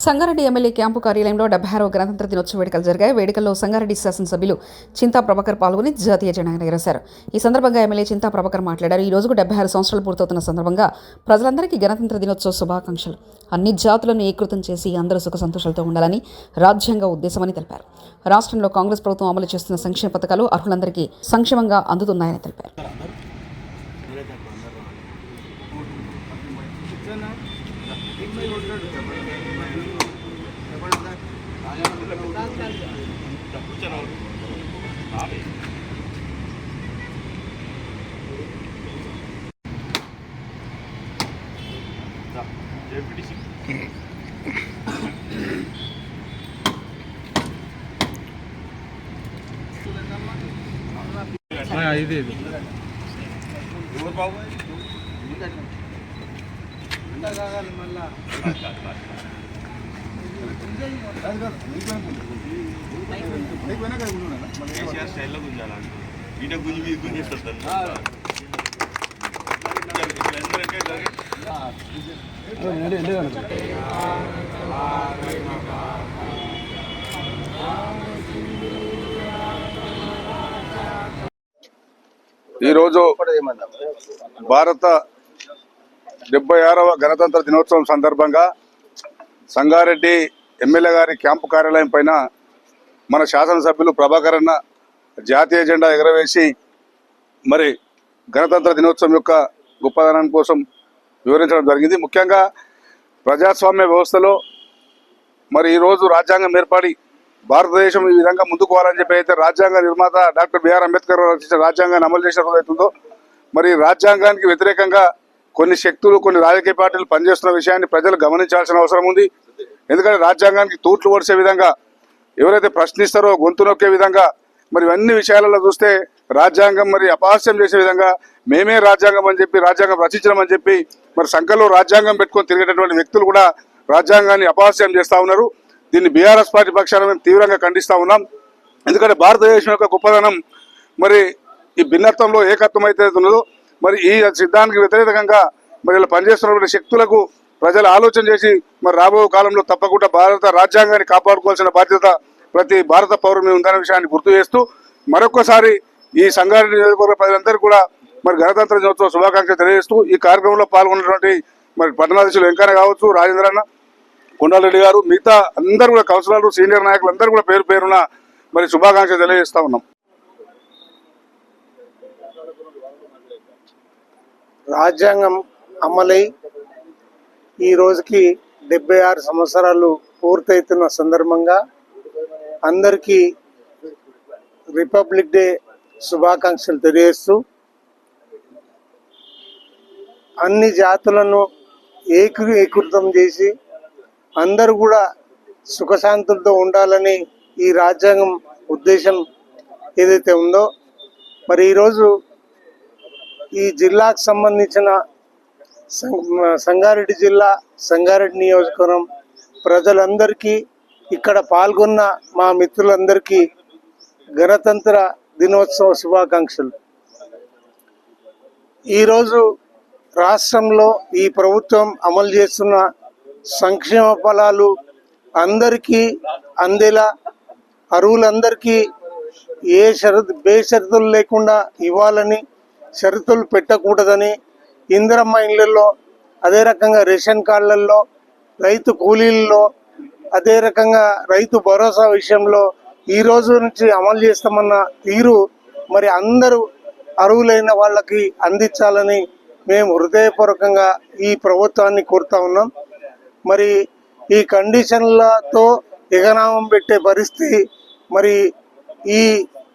Sangareddy MLA camp కార్యాలయంలో డెబ్బై ఆరవ గణతంత్ర దినోత్సవ వేడుకలు జరిగాయి వేడుకల్లో సంగారెడ్డి శాసనసభ్యులు చింతా ప్రభాకర్ పాల్గొని జాతీయ జెండాను ఎగరేశారు ఈ సందర్భంగా ఎమ్మెల్యే చింతా ప్రభాకర్ మాట్లాడారు ఈ రోజుకు డెబ్బై ఆరు సంవత్సరాలు పూర్తవుతున్న సందర్భంగా ప్రజలందరికీ గణతంత్ర దినోత్సవ శుభాకాంక్షలు అన్ని జాతులను ఏకృతం చేసి అందరూ సుఖ సంతోషాలతో ఉండాలని రాజ్యాంగ ఉద్దేశమని తెలిపారు రాష్ట్రంలో కాంగ్రెస్ ప్రభుత్వం అమలు చేస్తున్న సంక్షేమ పథకాలు అర్హులందరికీ సంక్షేమంగా అందుతున్నాయని తెలిపారు ఆ, ఇది ఇది. కేసీఆర్ స్టైల్లో గుంజాలి ఈట గుంజి మీద గుంజేస్తారు ఈరోజు భారత డెబ్బై ఆరవ గణతంత్ర దినోత్సవం సందర్భంగా సంగారెడ్డి ఎమ్మెల్యే గారి క్యాంపు కార్యాలయం పైన మన శాసనసభ్యులు ప్రభాకర్ అన్న జాతీయ జెండా ఎగరవేసి మరి గణతంత్ర దినోత్సవం యొక్క గొప్పదనం కోసం వివరించడం జరిగింది. ముఖ్యంగా ప్రజాస్వామ్య వ్యవస్థలో మరి ఈరోజు రాజ్యాంగం ఏర్పడి భారతదేశం ఈ విధంగా ముందుకు పోవాలని చెప్పి అయితే రాజ్యాంగ నిర్మాత డాక్టర్ బిఆర్ అంబేద్కర్ రచించిన రాజ్యాంగాన్ని అమలు చేసిన రోజు అవుతుందో మరి రాజ్యాంగానికి వ్యతిరేకంగా కొన్ని శక్తులు కొన్ని రాజకీయ పార్టీలు పనిచేస్తున్న విషయాన్ని ప్రజలు గమనించాల్సిన అవసరం ఉంది. ఎందుకంటే రాజ్యాంగానికి తూట్లు పొడిచే విధంగా ఎవరైతే ప్రశ్నిస్తారో గొంతు నొక్కే విధంగా మరి అన్ని విషయాలలో చూస్తే రాజ్యాంగం మరి అపహాస్యం చేసే విధంగా మేమే రాజ్యాంగం అని చెప్పి రాజ్యాంగం రచించడం చెప్పి మరి సంఖ్యలో రాజ్యాంగం పెట్టుకొని తిరిగేటటువంటి వ్యక్తులు కూడా రాజ్యాంగాన్ని అపహాస్యం చేస్తా ఉన్నారు. దీన్ని బీఆర్ఎస్ పార్టీ పక్షాన మేము తీవ్రంగా ఖండిస్తా ఉన్నాం. ఎందుకంటే భారతదేశం యొక్క గొప్పదనం మరి ఈ భిన్నత్వంలో ఏకత్వం అయితే ఉన్నదో మరి ఈ సిద్ధానికి వ్యతిరేకంగా మరి ఇలా పనిచేస్తున్నటువంటి శక్తులకు ప్రజలు ఆలోచన చేసి మరి రాబో కాలంలో తప్పకుండా భారత రాజ్యాంగాన్ని కాపాడుకోవాల్సిన బాధ్యత ప్రతి భారత పౌరుని మీద ఉందనే విషయాన్ని గుర్తు చేస్తూ మరొకసారి ఈ సంగారెడ్డి నియోజకవర్గ ప్రజలందరూ కూడా మరి గణతంత్ర దినోత్సవ శుభాకాంక్షలు తెలియజేస్తూ ఈ కార్యక్రమంలో పాల్గొన్నటువంటి మరి పట్టణాధీశులు వెంకన్న కావచ్చు రాజేంద్రన్న కొండారెడ్డి గారు మిగతా అందరూ కూడా కౌన్సిలర్లు సీనియర్ నాయకులు అందరూ కూడా పేరు పేరున మరి శుభాకాంక్షలు తెలియజేస్తా ఉన్నాం. రాజ్యాంగం అమలై ఈ రోజుకి డెబ్బై ఆరు సంవత్సరాలు పూర్తవుతున్న సందర్భంగా అందరికీ రిపబ్లిక్ డే శుభాకాంక్షలు తెలియజేస్తూ అన్ని జాతులను ఏకీకృతం చేసి అందరూ కూడా సుఖశాంతులతో ఉండాలని ఈ రాజ్యాంగం ఉద్దేశం ఏదైతే ఉందో మరి ఈరోజు ఈ జిల్లాకు సంబంధించిన సం- సంగారెడ్డి జిల్లా సంగారెడ్డి నియోజకవర్గం ప్రజలందరికీ ఇక్కడ పాల్గొన్న మా మిత్రులందరికీ గణతంత్ర దినోత్సవ శుభాకాంక్షలు. ఈరోజు రాష్ట్రంలో ఈ ప్రభుత్వం అమలు చేస్తున్న సంక్షేమ ఫలాలు అందరికీ అందేలా అరువులందరికీ ఏ షరతు బేషరతులు లేకుండా ఇవ్వాలని షరతులు పెట్టకూడదని ఇందిరమ్మ ఇళ్ళలో అదే రకంగా రేషన్ కార్డులలో రైతు కూలీల్లో అదే రకంగా రైతు భరోసా విషయంలో ఈ రోజు నుంచి అమలు చేస్తామన్న తీరు మరి అందరూ అర్హులైన వాళ్ళకి అందించాలని మేము హృదయపూర్వకంగా ఈ ప్రభుత్వాన్ని కోరుతా ఉన్నాం. మరి ఈ కండిషన్లతో ఎగనామం పెట్టే పరిస్థితి మరి ఈ